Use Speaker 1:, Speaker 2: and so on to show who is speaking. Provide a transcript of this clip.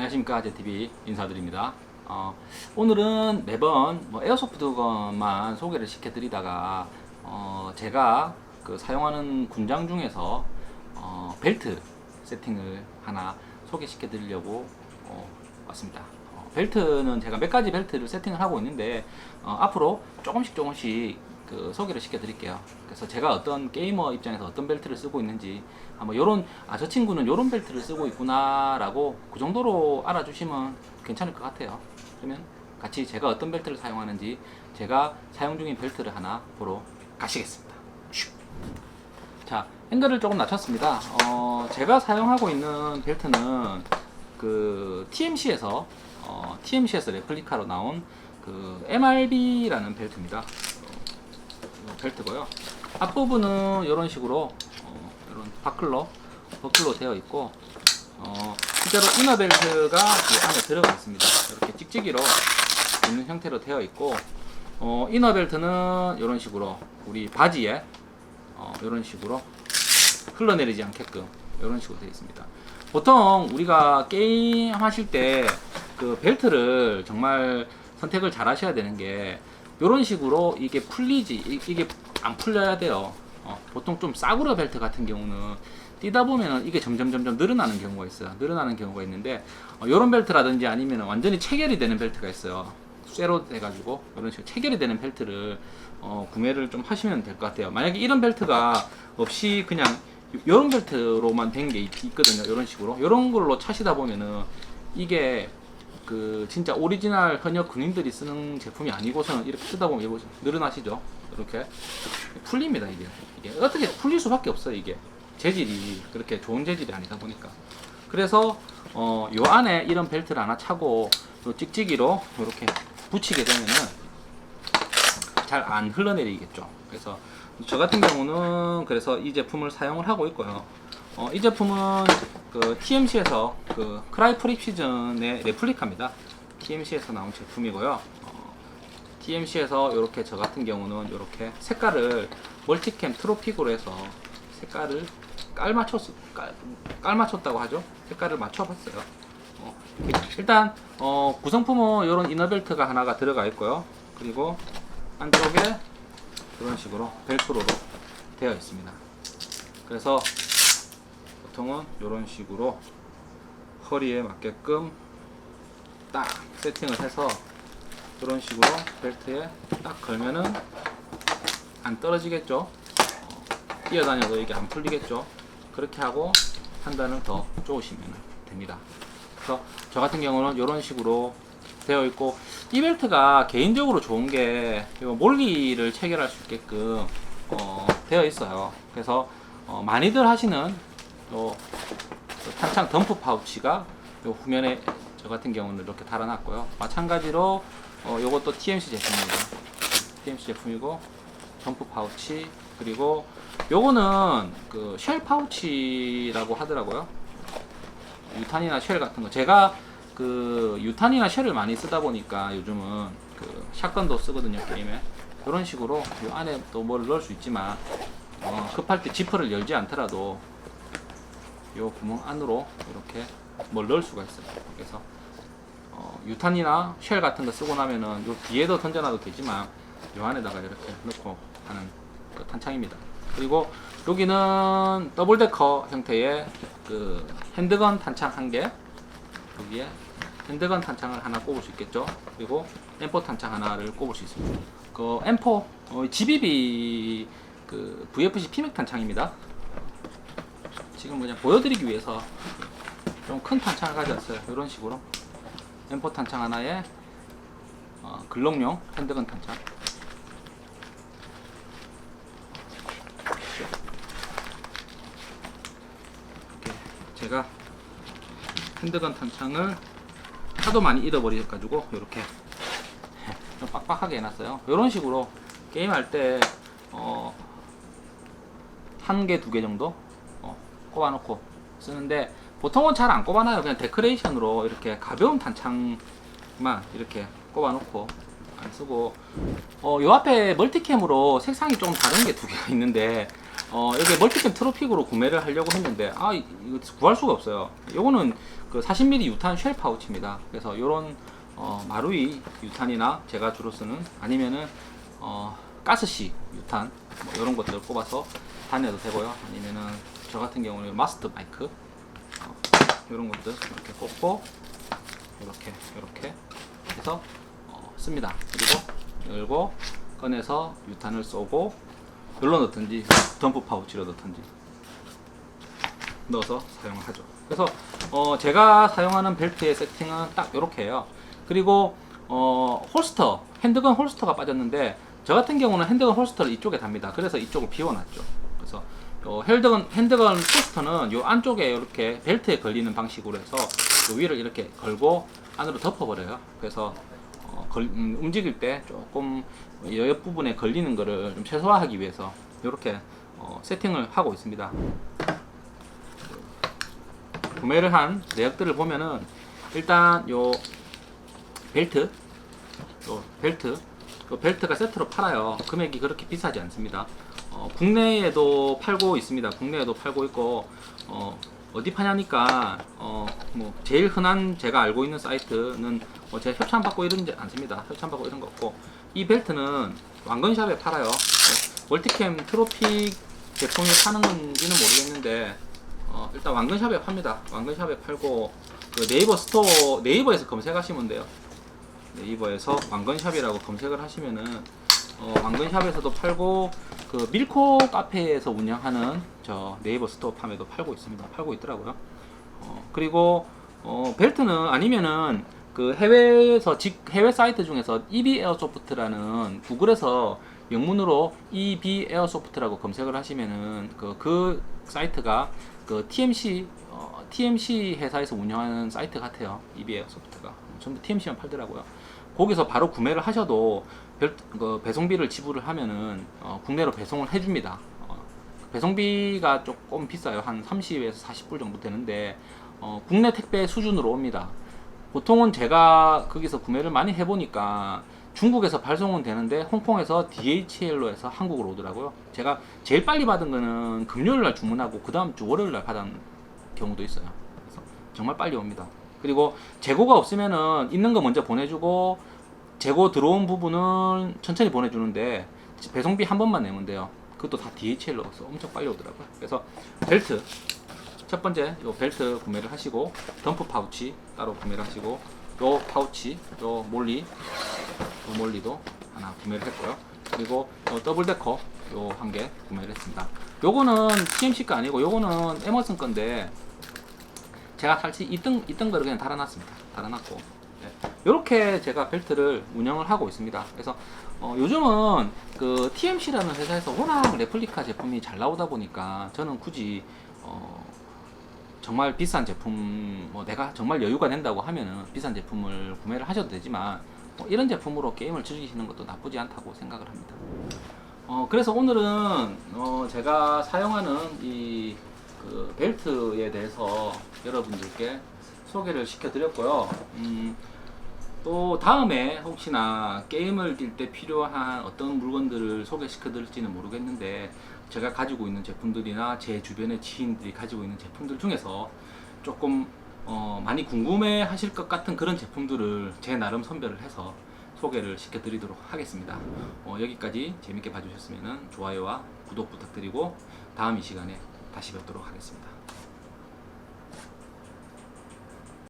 Speaker 1: 안녕하십니까 제TV 인사드립니다. 어, 오늘은 매번 뭐 에어소프트건만 소개를 시켜드리다가 어, 제가 그 사용하는 군장 중에서 어, 벨트 세팅을 하나 소개시켜 드리려고 어, 왔습니다. 어, 벨트는 제가 몇 가지 벨트를 세팅을 하고 있는데 어, 앞으로 조금씩 조금씩 그 소개를 시켜드릴게요. 그래서 제가 어떤 게이머 입장에서 어떤 벨트를 쓰고 있는지 한번 요런 아 저 친구는 요런 벨트를 쓰고 있구나라고 그 정도로 알아주시면 괜찮을 것 같아요. 그러면 같이 제가 어떤 벨트를 사용하는지 제가 사용 중인 벨트를 하나 보러 가시겠습니다. 슉. 자, 앵글을 조금 낮췄습니다. 어, 제가 사용하고 있는 벨트는 그 TMC에서 어, TMC에서 레플리카로 나온 그 MRB라는 벨트입니다. 어, 벨트고요. 앞부분은 이런 식으로 어, 이런 바클로 버클로 되어 있고 어, 실제로 이너 벨트가 이 안에 들어가 있습니다. 이렇게 찍찍이로 있는 형태로 되어 있고 어, 이너 벨트는 이런 식으로 우리 바지에 어, 이런 식으로 흘러내리지 않게끔 이런 식으로 되어 있습니다. 보통 우리가 게임 하실 때 그 벨트를 정말 선택을 잘 하셔야 되는 게 이런 식으로 이게 풀리지 이- 이게 안 풀려야 돼요. 어, 보통 좀 싸구려 벨트 같은 경우는 뛰다 보면은 이게 점점 점점 늘어나는 경우가 있어요. 늘어나는 경우가 있는데 어, 이런 벨트라든지 아니면 완전히 체결이 되는 벨트가 있어요. 쇠로 돼가지고 이런 식으로 체결이 되는 벨트를 어, 구매를 좀 하시면 될 것 같아요. 만약에 이런 벨트가 없이 그냥 이런 벨트로만 된 게 있거든요. 이런 식으로 이런 걸로 차시다 보면은 이게 그 진짜 오리지널 현역 군인들이 쓰는 제품이 아니고서는 이렇게 쓰다 보면 이거 늘어나시죠. 이렇게 풀립니다 이게 이게 어떻게 풀릴 수밖에 없어요 이게 재질이 그렇게 좋은 재질이 아니다 보니까 그래서 어, 요 안에 이런 벨트를 하나 차고 요 찍찍이로 이렇게 붙이게 되면은 잘 안 흘러내리겠죠. 그래서 저 같은 경우는 그래서 이 제품을 사용을 하고 있고요. 어, 이 제품은 그 TMC에서 그 크라이 프리시즌의 레플리카입니다. TMC에서 나온 제품이고요. 어, TMC에서 이렇게 저 같은 경우는 이렇게 색깔을 멀티캠 트로픽으로 해서 색깔을 깔 맞췄 깔, 깔 맞췄다고 하죠. 색깔을 맞춰봤어요. 어, 일단 어, 구성품은 이런 이너벨트가 하나가 들어가 있고요. 그리고 안쪽에 이런 식으로 벨크로로 되어 있습니다. 그래서 보통은 이런 식으로 허리에 맞게끔 딱 세팅을 해서 이런 식으로 벨트에 딱 걸면은 안 떨어지겠죠. 어, 뛰어다녀도 이게 안 풀리겠죠. 그렇게 하고 한 단을 더 쪼으시면 됩니다. 그래서 저 같은 경우는 이런 식으로 되어 있고 이 벨트가 개인적으로 좋은 게 몰기를 체결할 수 있게끔 어, 되어 있어요. 그래서 어, 많이들 하시는 요, 요 탄창 덤프 파우치가 요 후면에 저 같은 경우는 이렇게 달아놨고요. 마찬가지로 어, 요것도 TMC 제품입니다. TMC 제품이고 덤프 파우치 그리고 요거는 그 쉘 파우치라고 하더라고요. 유탄이나 쉘 같은 거 제가 그 유탄이나 쉘을 많이 쓰다 보니까 요즘은 그 샷건도 쓰거든요 게임에 이런 식으로 요 안에 또뭘 넣을 수 있지만 어, 급할 때 지퍼를 열지 않더라도 요 구멍 안으로 이렇게 뭘 넣을 수가 있어요 그래서 어, 유탄이나 쉘 같은 거 쓰고 나면은 요 뒤에도 던져놔도 되지만 요 안에다가 이렇게 넣고 하는 그 탄창입니다 그리고 여기는 더블 데커 형태의 그 핸드건 탄창 한 개 여기에 핸드건 탄창을 하나 꼽을 수 있겠죠. 그리고 M4 탄창 하나를 꼽을 수 있습니다. 그 M4 어, GBB 그 VFC 피맥 탄창입니다. 지금 그냥 보여드리기 위해서 좀 큰 탄창을 가져왔어요. 이런 식으로 M4 탄창 하나에 어, 글록용 핸드건 탄창. 이렇게 제가 핸드건 탄창을 하도 많이 잃어버려가지고 이렇게 좀 빡빡하게 해놨어요. 이런 식으로 게임할 때 어, 한 개, 두 개 정도 어, 꼽아놓고 쓰는데 보통은 잘 안 꼽아놔요. 그냥 데코레이션으로 이렇게 가벼운 탄창만 이렇게 꼽아놓고 안 쓰고 어, 요 앞에 멀티캠으로 색상이 좀 다른 게 두 개가 있는데 어, 여기 멀티캠 트로픽으로 구매를 하려고 했는데 아 이- 이거 구할 수가 없어요. 요거는 그 40mm 유탄 쉘 파우치입니다. 그래서 이런 어, 마루이 유탄이나 제가 주로 쓰는 아니면은 어, 가스식 유탄 뭐 이런 것들 꼽아서 다녀도 되고요. 아니면은 저 같은 경우는 마스터 마이크 어, 이런 것들 이렇게 꽂고 이렇게 이렇게 해서 어, 씁니다. 그리고 열고 꺼내서 유탄을 쏘고 열로 넣든지 덤프 파우치로 넣든지 넣어서 사용을 하죠. 그래서 어, 제가 사용하는 벨트의 세팅은 딱 이렇게 해요. 그리고 어, 홀스터, 핸드건 홀스터가 빠졌는데 저 같은 경우는 핸드건 홀스터를 이쪽에 답니다. 그래서 이쪽을 비워놨죠. 그래서 어, 핸드건 핸드건 홀스터는 요 안쪽에 이렇게 벨트에 걸리는 방식으로 해서 요 위를 이렇게 걸고 안으로 덮어버려요. 그래서 어, 걸- 음, 움직일 때 조금 여옆 부분에 걸리는 거를 좀 최소화하기 위해서 이렇게 어, 세팅을 하고 있습니다. 구매를 한 내역들을 보면은 일단 요 벨트 요 벨트 요 벨트가 세트로 팔아요 금액이 그렇게 비싸지 않습니다 어, 국내에도 팔고 있습니다 국내에도 팔고 있고 어, 어디 파냐니까 어, 뭐 제일 흔한 제가 알고 있는 사이트는 뭐 제가 협찬 받고 이런지 않습니다 협찬 받고 이런 거 없고 이 벨트는 왕건샵에 팔아요 네, 월티캠 트로피 제품이 파는 건지는 모르겠는데 어, 일단 왕건샵에 팝니다. 왕건샵에 팔고 그 네이버 스토어 네이버에서 검색하시면 돼요. 네이버에서 왕건샵이라고 검색을 하시면은 어, 왕건샵에서도 팔고 그 밀코 카페에서 운영하는 저 네이버 스토어 팜에도 팔고 있습니다. 팔고 있더라고요. 어, 그리고 어, 벨트는 아니면은 그 해외에서 직 해외 사이트 중에서 EB 에어소프트라는 구글에서 영문으로 EB 에어소프트라고 검색을 하시면은 그, 그 사이트가 그 TMC 어, TMC 회사에서 운영하는 사이트 같아요. EB 에어소프트가 전부 TMC만 팔더라고요. 거기서 바로 구매를 하셔도 별, 그 배송비를 지불을 하면은 어, 국내로 배송을 해줍니다. 어, 배송비가 조금 비싸요. 한 30에서 40불 정도 되는데 어, 국내 택배 수준으로 옵니다. 보통은 제가 거기서 구매를 많이 해보니까 중국에서 발송은 되는데 홍콩에서 DHL로 해서 한국으로 오더라고요. 제가 제일 빨리 받은 거는 금요일 날 주문하고 그 다음 주 월요일 날 받은 경우도 있어요. 정말 빨리 옵니다. 그리고 재고가 없으면은 있는 거 먼저 보내주고 재고 들어온 부분은 천천히 보내주는데 배송비 한 번만 내면 돼요. 그것도 다 DHL로서 엄청 빨리 오더라고요. 그래서 벨트 첫 번째 요 벨트 구매를 하시고 덤프 파우치 따로 구매를 하시고 요 파우치 요 몰리 요 몰리도 하나 구매를 했고요. 그리고 요 더블 데커 요 한 개 구매를 했습니다. 요거는 TMC 거 아니고 요거는 에머슨 건데 제가 사실 있던 있던 거를 그냥 달아놨습니다. 달아놨고 이렇게 제가 벨트를 운영을 하고 있습니다. 그래서 어, 요즘은 그 TMC라는 회사에서 워낙 레플리카 제품이 잘 나오다 보니까 저는 굳이 어, 정말 비싼 제품 뭐 내가 정말 여유가 된다고 하면은 비싼 제품을 구매를 하셔도 되지만 뭐 이런 제품으로 게임을 즐기시는 것도 나쁘지 않다고 생각을 합니다. 어, 그래서 오늘은 어, 제가 사용하는 이 그 벨트에 대해서 여러분들께 소개를 시켜드렸고요. 음, 또 다음에 혹시나 게임을 뛸 때 필요한 어떤 물건들을 소개시켜 드릴지는 모르겠는데 제가 가지고 있는 제품들이나 제 주변의 지인들이 가지고 있는 제품들 중에서 조금 어, 많이 궁금해 하실 것 같은 그런 제품들을 제 나름 선별을 해서 소개를 시켜 드리도록 하겠습니다. 어, 여기까지 재밌게 봐주셨으면 좋아요와 구독 부탁드리고 다음 이 시간에 다시 뵙도록 하겠습니다.